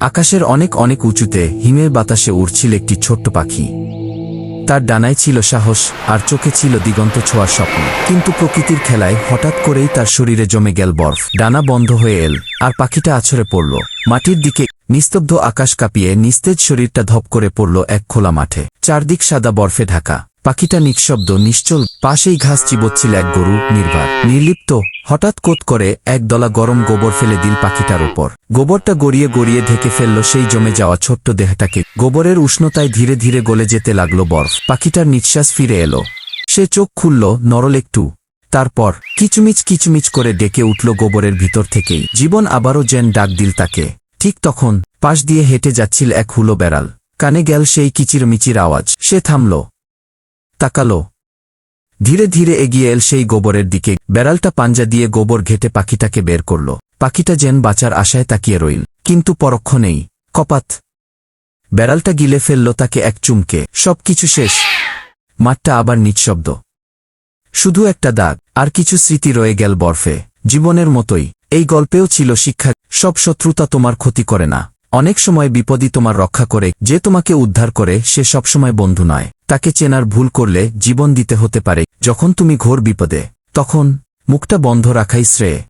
আকাশের অনেক অনেক উঁচুতে হিমের বাতাসে উড়ছিল একটি ছোট্ট পাখি। তার ডানায় ছিল সাহস আর চোখে ছিল দিগন্ত ছোঁয়ার স্বপ্ন। কিন্তু প্রকৃতির খেলায় হঠাৎ করেই তার শরীরে জমে গেল বরফ। ডানা বন্ধ হয়ে এল, আর পাখিটা আছড়ে পড়ল। মাটির দিকে নিস্তব্ধ আকাশ কাঁপিয়ে নিস্তেজ শরীরটা ধপ করে পড়ল এক খোলা মাঠে। চারদিক সাদা বরফে ঢাকা। পাখিটা নিঃশব্দ, নিশ্চল, পাশেই ঘাস চিবোচ্ছিল এক গরু নির্বাক নির্লিপ্ত। হঠাৎ কোত করে এক দলা গরম গোবর ফেলে দিল পাখিটার ওপর গোবরটা গড়িয়ে গড়িয়ে ঢেকে ফেলল সেই জমে যাওয়া ছোট্ট দেহটাকে। গোবরের উষ্ণতায় ধীরে ধীরে গলে যেতে লাগল বরফ। পাখিটার নিঃশ্বাস ফিরে এলো। সে চোখ খুলল, নরল একটু। তারপর কিচুমিচ কিচুমিচ করে ডেকে উঠল গোবরের ভিতর থেকেই। জীবন আবারও যেন ডাক দিল তাকে। ঠিক তখন পাশ দিয়ে হেঁটে যাচ্ছিল এক হুলো বেড়াল। কানে গেল সেই কিচিরমিচির আওয়াজ। সে থামল। তাকালো। ধীরে ধীরে এগিয়ে এল সেই গোবরের দিকে। বেড়ালটা পাঞ্জা দিয়ে গোবর ঘেটে পাখিটাকে বের করল। পাখিটা যেন বাঁচার আশায় তাকিয়ে রইল। কিন্তু পরক্ষণেই কপাত। বেড়ালটা গিলে ফেলল তাকে এক চুমকে। সবকিছু শেষ। মাঠটা আবার নিঃশব্দ। শুধু একটা দাগ, আর কিছু স্মৃতি রয়ে গেল বরফে। জীবনের মতোই। এই গল্পেও ছিল শিক্ষা। সব শত্রুতা তোমার ক্ষতি করে না। অনেক সময় বিপদই তোমার রক্ষা করে, যে তোমাকে উদ্ধার করে, সে সবসময় বন্ধু নয়। তাকে চেনার ভুল করলে জীবন দিতে হতে পারে, যখন তুমি ঘোর বিপদে। তখন মুখটা বন্ধ রাখাই শ্রেয়।